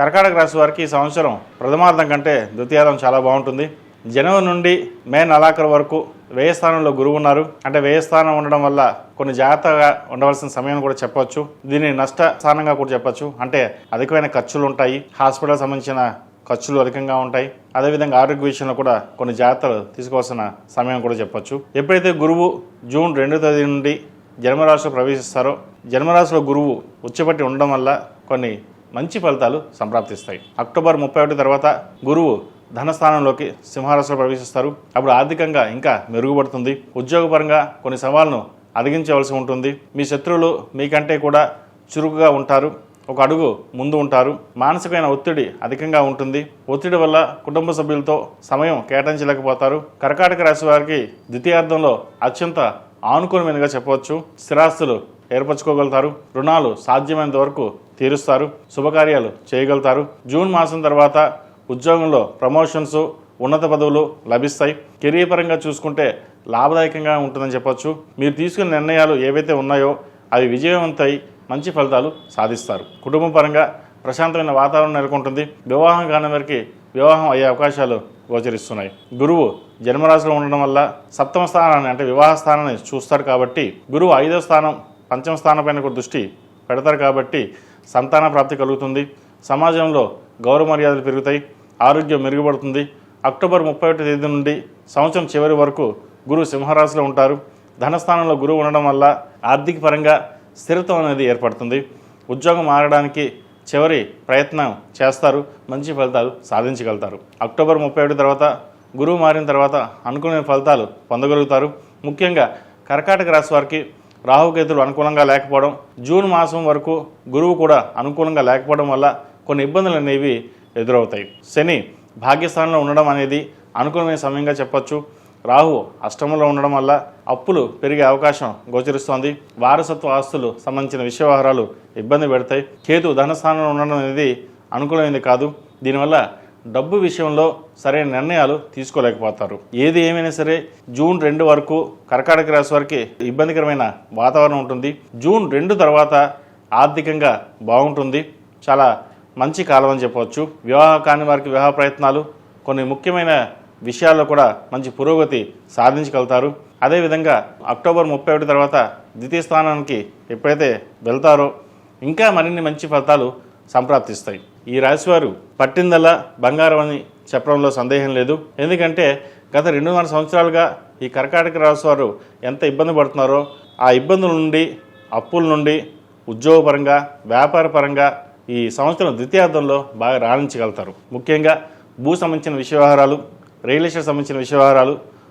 కర్కాటక రాశి వారికి ఈ సంవత్సరం ప్రథమార్థం కంటే ద్వితీయార్థం చాలా బాగుంటుంది. జనవరి నుండి మే నెలాఖరు వరకు వ్యయస్థానంలో గురువు ఉన్నారు. అంటే వ్యయస్థానం ఉండడం వల్ల కొన్ని జాగ్రత్తగా ఉండవలసిన సమయం కూడా చెప్పొచ్చు దీన్ని నష్ట స్థానంగా కూడా చెప్పొచ్చు. అంటే అధికమైన ఖర్చులు ఉంటాయి. హాస్పిటల్ సంబంధించిన ఖర్చులు అధికంగా ఉంటాయి. అదేవిధంగా ఆరోగ్య విషయంలో కూడా కొన్ని జాగ్రత్తలు తీసుకోవాల్సిన సమయం కూడా చెప్పొచ్చు. ఎప్పుడైతే గురువు జూన్ రెండో తేదీ నుండి జన్మరాశిలో ప్రవేశిస్తారో జన్మరాశిలో గురువు ఉచ్చపట్టి ఉండడం వల్ల కొన్ని మంచి ఫలితాలు సంప్రాప్తిస్తాయి. అక్టోబర్ ముప్పై ఒకటి తర్వాత గురువు ధనస్థానంలోకి సింహరాశిలో ప్రవేశిస్తారు. అప్పుడు ఆర్థికంగా ఇంకా మెరుగుపడుతుంది. ఉద్యోగపరంగా కొన్ని సవాళ్ళను అధిగించవలసి ఉంటుంది. మీ శత్రువులు మీకంటే కూడా చురుకుగా ఉంటారు. ఒక అడుగు ముందు ఉంటారు. మానసికమైన ఒత్తిడి అధికంగా ఉంటుంది. ఒత్తిడి వల్ల కుటుంబ సభ్యులతో సమయం కేటాయించలేకపోతారు. కర్కాటక రాశి వారికి ద్వితీయార్థంలో అత్యంత ఆనుకూలమైనగా చెప్పవచ్చు. స్థిరాస్తులు ఏర్పరచుకోగలుగుతారు. రుణాలు సాధ్యమైనంత వరకు తీరుస్తారు శుభకార్యాలు చేయగలుగుతారు. జూన్ మాసం తర్వాత ఉద్యోగంలో ప్రమోషన్స్ ఉన్నత పదవులు లభిస్తాయి. కెరీర్ పరంగా చూసుకుంటే లాభదాయకంగా ఉంటుందని చెప్పొచ్చు. మీరు తీసుకున్న నిర్ణయాలు ఏవైతే ఉన్నాయో అవి విజయవంతై మంచి ఫలితాలు సాధిస్తారు. కుటుంబ పరంగా ప్రశాంతమైన వాతావరణం నెలకొంటుంది. వివాహం కాని వారికి వివాహం అయ్యే అవకాశాలు గోచరిస్తున్నాయి. గురువు జన్మరాశిలో ఉండడం వల్ల సప్తమ స్థానాన్ని అంటే వివాహ స్థానాన్ని చూస్తారు కాబట్టి గురువు ఐదో స్థానం పంచమ స్థానం పైన కూడా దృష్టి పెడతారు కాబట్టి సంతాన ప్రాప్తి కలుగుతుంది. సమాజంలో గౌరవ మర్యాదలు పెరుగుతాయి. ఆరోగ్యం మెరుగుపడుతుంది. అక్టోబర్ ముప్పై ఒకటి తేదీ నుండి సంవత్సరం చివరి వరకు గురువు సింహరాశిలో ఉంటారు. ధనస్థానంలో గురువు ఉండడం వల్ల ఆర్థిక పరంగా స్థిరత్వం అనేది ఏర్పడుతుంది. ఉద్యోగం మారడానికి చివరి ప్రయత్నం చేస్తారు. మంచి ఫలితాలు సాధించగలుగుతారు. అక్టోబర్ ముప్పై ఒకటి తర్వాత గురువు మారిన తర్వాత అనుకునే ఫలితాలు పొందగలుగుతారు. ముఖ్యంగా కర్కాటక రాశి వారికి రాహుకేతులు అనుకూలంగా లేకపోవడం జూన్ మాసం వరకు గురువు కూడా అనుకూలంగా లేకపోవడం వల్ల కొన్ని ఇబ్బందులు అనేవి ఎదురవుతాయి. శని భాగ్యస్థానంలో ఉండడం అనేది అనుకూలమైన సమయంగా చెప్పొచ్చు. రాహు అష్టమంలో ఉండడం వల్ల అప్పులు పెరిగే అవకాశం గోచరిస్తోంది. వారసత్వ ఆస్తులు సంబంధించిన విషయ వ్యవహారాలు ఇబ్బంది పెడతాయి. కేతు ధనస్థానంలో ఉండడం అనేది అనుకూలమైనది కాదు. దీనివల్ల డబ్బు విషయంలో సరైన నిర్ణయాలు తీసుకోలేకపోతారు. ఏది ఏమైనా సరే జూన్ రెండు వరకు కర్కాటక రాశి వారికి ఇబ్బందికరమైన వాతావరణం ఉంటుంది. జూన్ రెండు తర్వాత ఆర్థికంగా బాగుంటుంది. చాలా మంచి కాలం అని చెప్పవచ్చు. వివాహ కాని వారికి వివాహ ప్రయత్నాలు కొన్ని ముఖ్యమైన విషయాల్లో కూడా మంచి పురోగతి సాధించగలుగుతారు. అదేవిధంగా అక్టోబర్ ముప్పై ఒకటి తర్వాత ద్వితీయ స్థానానికి ఎప్పుడైతే వెళ్తారో ఇంకా మరిన్ని మంచి ఫలితాలు సంప్రాప్తిస్తాయి. ఈ రాశివారు పట్టిందల్లా బంగారం అని చెప్పడంలో సందేహం లేదు. ఎందుకంటే గత రెండున్నర సంవత్సరాలుగా ఈ కర్కాటక రాశి వారు ఎంత ఇబ్బంది పడుతున్నారో ఆ ఇబ్బందుల నుండి అప్పుల నుండి ఉద్యోగపరంగా వ్యాపారపరంగా ఈ సంవత్సరం ద్వితీయార్థంలో బాగా రాణించగలుగుతారు. ముఖ్యంగా భూ సంబంధించిన విషయ రియల్ ఎస్టేట్ సంబంధించిన విషయ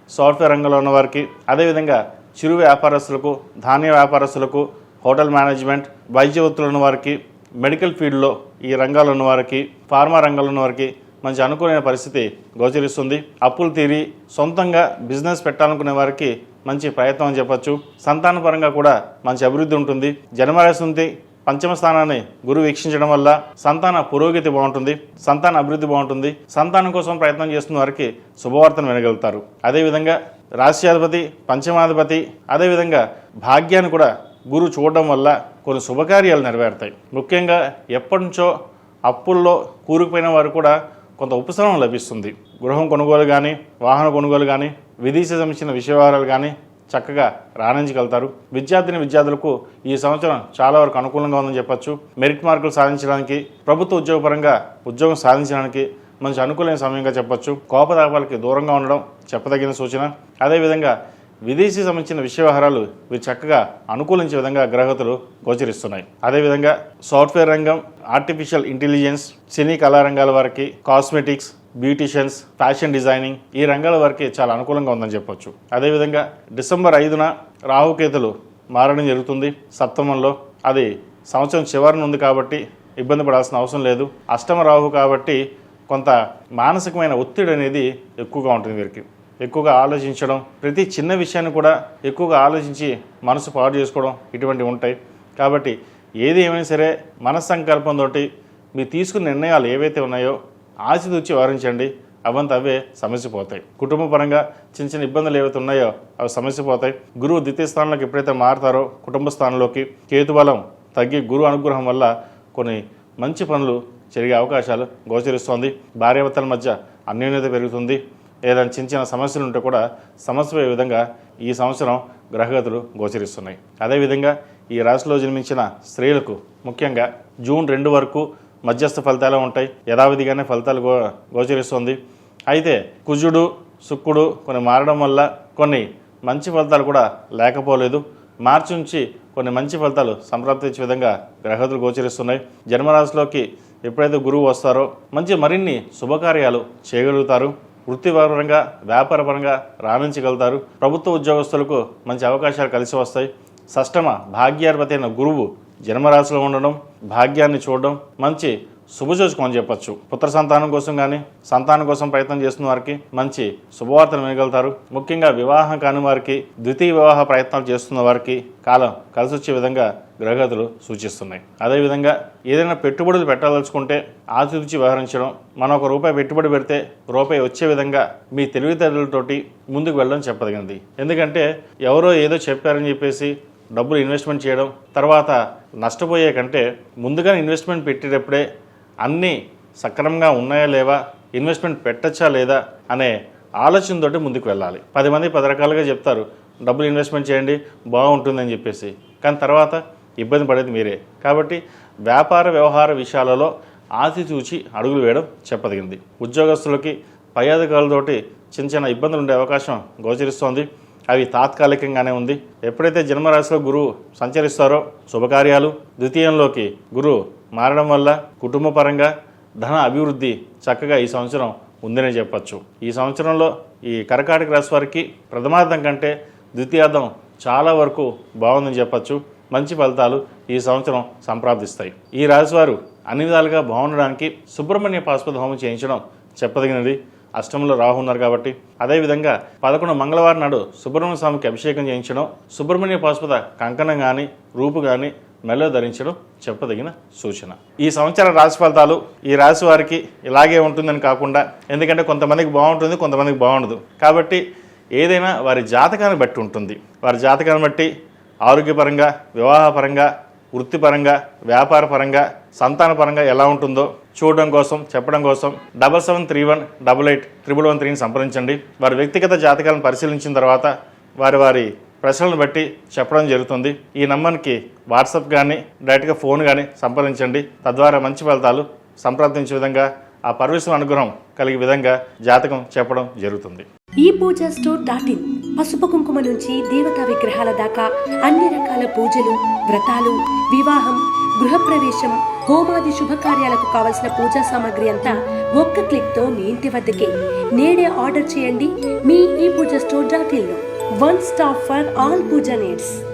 సాఫ్ట్వేర్ రంగంలో ఉన్నవారికి అదేవిధంగా చిరు వ్యాపారస్తులకు ధాన్య వ్యాపారస్తులకు హోటల్ మేనేజ్మెంట్ వైద్య వృత్తులు ఉన్న వారికి మెడికల్ ఫీల్డ్లో ఈ రంగాలు ఉన్న వారికి ఫార్మా రంగంలో ఉన్న వారికి మంచి అనుకూలమైన పరిస్థితి గోచరిస్తుంది. అప్పులు తీరి సొంతంగా బిజినెస్ పెట్టాలనుకునే వారికి మంచి ప్రయత్నం అని చెప్పచ్చు. సంతాన పరంగా కూడా మంచి అభివృద్ధి ఉంటుంది. జన్మరాశి నుండి పంచమ స్థానాన్ని గురువు వీక్షించడం వల్ల సంతాన పురోగతి బాగుంటుంది. సంతాన అభివృద్ధి బాగుంటుంది. సంతానం కోసం ప్రయత్నం చేస్తున్న వారికి శుభవార్తను వినగలుగుతారు. అదేవిధంగా రాష్ట్రాధిపతి పంచమాధిపతి అదేవిధంగా భాగ్యాన్ని కూడా గురువు చూడడం వల్ల కొన్ని శుభకార్యాలు నెరవేరుతాయి. ముఖ్యంగా ఎప్పటి నుంచో అప్పుల్లో కూరుకుపోయిన వారు కూడా కొంత ఉపశమనం లభిస్తుంది. గృహం కొనుగోలు కానీ వాహన కొనుగోలు కానీ విదేశీ సంబంధించిన విషయవారాలు కానీ చక్కగా రాణించగలుగుతారు. విద్యార్థిని విద్యార్థులకు ఈ సంవత్సరం చాలా వరకు అనుకూలంగా ఉందని చెప్పొచ్చు. మెరిట్ మార్కులు సాధించడానికి ప్రభుత్వ ఉద్యోగపరంగా ఉద్యోగం సాధించడానికి మంచి అనుకూలమైన సమయంగా చెప్పొచ్చు. కోపతాపాలకి దూరంగా ఉండడం చెప్పదగిన సూచన. అదేవిధంగా విదేశీ సంబంధించిన విషయ వ్యవహారాలు వీరు చక్కగా అనుకూలించే విధంగా గ్రహతులు గోచరిస్తున్నాయి. అదేవిధంగా సాఫ్ట్వేర్ రంగం ఆర్టిఫిషియల్ ఇంటెలిజెన్స్ సినీ కళారంగాల వారికి కాస్మెటిక్స్ బ్యూటిషియన్స్ ఫ్యాషన్ డిజైనింగ్ ఈ రంగాల వారికి చాలా అనుకూలంగా ఉందని చెప్పొచ్చు. అదేవిధంగా డిసెంబర్ ఐదున రాహుకేతులు మారడం జరుగుతుంది. సప్తమంలో అది సంవత్సరం చివరిన ఉంది కాబట్టి ఇబ్బంది పడాల్సిన అవసరం లేదు. అష్టమ రాహు కాబట్టి కొంత మానసికమైన ఒత్తిడి అనేది ఎక్కువగా ఉంటుంది వీరికి. ఎక్కువగా ఆలోచించడం ప్రతి చిన్న విషయాన్ని కూడా ఎక్కువగా ఆలోచించి మనసు పాడు చేసుకోవడం ఇటువంటివి ఉంటాయి. కాబట్టి ఏది ఏమైనా సరే మనస్సంకల్పంతో మీరు తీసుకున్న నిర్ణయాలు ఏవైతే ఉన్నాయో ఆచితూచి వారించండి అవంత అవే సమస్య పోతాయి కుటుంబ పరంగా చిన్న చిన్న ఇబ్బందులు ఏవైతే ఉన్నాయో అవి సమస్య పోతాయి గురువు ద్వితీయ స్థానంలోకి ఎప్పుడైతే మారుతారో కుటుంబ స్థానంలోకి కేతుబలం తగ్గి గురు అనుగ్రహం వల్ల కొన్ని మంచి పనులు జరిగే అవకాశాలు గోచరిస్తోంది. భార్యాభర్తల మధ్య అన్యోన్యత పెరుగుతుంది. ఏదైనా చిన్న చిన్న సమస్యలు ఉంటే కూడా సమస్య పోయే విధంగా ఈ సంవత్సరం గ్రహగతులు గోచరిస్తున్నాయి. అదేవిధంగా ఈ రాశిలో జన్మించిన స్త్రీలకు ముఖ్యంగా జూన్ రెండు వరకు మధ్యస్థ ఫలితాలు ఉంటాయి. యథావిధిగానే ఫలితాలు గో గోచరిస్తుంది. అయితే కుజుడు శుక్రుడు కొన్ని మారడం వల్ల కొన్ని మంచి ఫలితాలు కూడా లేకపోలేదు. మార్చి నుంచి కొన్ని మంచి ఫలితాలు సంప్రాప్తించే విధంగా గ్రహతులు గోచరిస్తున్నాయి. జన్మరాశిలోకి ఎప్పుడైతే గురువు వస్తారో మంచి మరిన్ని శుభకార్యాలు చేయగలుగుతారు. వృత్తిపరంగా వ్యాపారపరంగా రాణించగలుగుతారు. ప్రభుత్వ ఉద్యోగస్తులకు మంచి అవకాశాలు కలిసి వస్తాయి. షష్టమ భాగ్యాధిపతి అయిన గురువు జన్మరాశిలో ఉండడం భాగ్యాన్ని చూడడం మంచి శుభసూచకం చెప్పొచ్చు. పుత్ర సంతానం కోసం కానీ సంతానం కోసం ప్రయత్నం చేస్తున్న వారికి మంచి శుభవార్తలు వినగలుగుతారు. ముఖ్యంగా వివాహం కాని వారికి ద్వితీయ వివాహ ప్రయత్నాలు చేస్తున్న వారికి కాలం కలిసి వచ్చే విధంగా గ్రహగతులు సూచిస్తున్నాయి. అదేవిధంగా ఏదైనా పెట్టుబడులు పెట్టదలుచుకుంటే ఆచితూచి వ్యవహరించడం మనం ఒక రూపాయి పెట్టుబడి పెడితే రూపాయి వచ్చే విధంగా మీ తెలివితేటలతోటి ముందుకు వెళ్ళడం చెప్పదగినది. ఎందుకంటే ఎవరో ఏదో చెప్పారని చెప్పేసి డబ్బులు ఇన్వెస్ట్మెంట్ చేయడం తర్వాత నష్టపోయే కంటే ముందుగానే ఇన్వెస్ట్మెంట్ పెట్టేటప్పుడే అన్నీ సక్రమంగా ఉన్నాయా లేవా? ఇన్వెస్ట్మెంట్ పెట్టచ్చా లేదా? అనే ఆలోచనతోటి ముందుకు వెళ్ళాలి. పది మంది పది రకాలుగా చెప్తారు డబ్బులు ఇన్వెస్ట్మెంట్ చేయండి బాగుంటుందని చెప్పేసి. కానీ తర్వాత ఇబ్బంది పడేది మీరే. కాబట్టి వ్యాపార వ్యవహార విషయాలలో ఆచి చూచి అడుగులు వేయడం చెప్పదగింది. ఉద్యోగస్తులకి పై అధికారులతోటి చిన్న చిన్న ఇబ్బందులు ఉండే అవకాశం గోచరిస్తోంది. అవి తాత్కాలికంగానే ఉంది. ఎప్పుడైతే జన్మరాశిలో గురువు సంచరిస్తారో శుభకార్యాలు. ద్వితీయంలోకి గురువు మారడం వల్ల కుటుంబ పరంగా ధన అభివృద్ధి చక్కగా ఈ సంవత్సరం ఉందనే చెప్పచ్చు. ఈ సంవత్సరంలో ఈ కర్కాటక రాశి వారికి ప్రథమార్థం కంటే ద్వితీయార్థం చాలా వరకు బాగుందని చెప్పచ్చు. మంచి ఫలితాలు ఈ సంవత్సరం సంప్రాప్తిస్తాయి. ఈ రాశివారు అన్ని విధాలుగా బాగుండడానికి సుబ్రహ్మణ్య పాశుపత హోమం చేయించడం చెప్పదగినది. అష్టంలో రాహు ఉన్నారు కాబట్టి అదేవిధంగా పదకొండు మంగళవారం నాడు సుబ్రహ్మణ్య స్వామికి అభిషేకం చేయించడం సుబ్రహ్మణ్య పాశుపత కంకణం కానీ రూపు కానీ మెల్లో ధరించడం చెప్పదగిన సూచన. ఈ సంవత్సరం రాశి ఫలితాలు ఈ రాశి వారికి ఇలాగే ఉంటుందని కాకుండా ఎందుకంటే కొంతమందికి బాగుంటుంది కొంతమందికి బాగుండదు. కాబట్టి ఏదైనా వారి జాతకాన్ని బట్టి ఉంటుంది. వారి జాతకాన్ని బట్టి ఆరోగ్యపరంగా వివాహపరంగా వృత్తిపరంగా వ్యాపారపరంగా సంతానపరంగా ఎలా ఉంటుందో చూడడం కోసం చెప్పడం కోసం double seven three one double eight triple one త్రీని సంప్రదించండి. వారి వ్యక్తిగత జాతకాలను పరిశీలించిన తర్వాత వారి వారి ప్రశ్నలను బట్టి చెప్పడం జరుగుతుంది. ఈ నంబర్కి వాట్సాప్ కానీ డైరెక్ట్గా ఫోన్ కానీ సంప్రదించండి. తద్వారా మంచి ఫలితాలు సంప్రదించే విధంగా ఆ పరమేశ్వర అనుగ్రహం కలిగే విధంగా జాతకం చెప్పడం జరుగుతుంది. ఈ పూజ స్టోర్ డాట్ ఇన్ పసుపు కుంకుమ నుంచి దేవతా విగ్రహాల దాకా అన్ని రకాల పూజలు వ్రతాలు వివాహం గృహప్రవేశం హోమాది శుభకార్యాలకు కావలసిన పూజా సామాగ్రి అంతా ఒక్క క్లిక్తో మీ ఇంటి వద్దకే. నేడే ఆర్డర్ చేయండి మీ ఈ Puja store dot in one stop for all puja needs.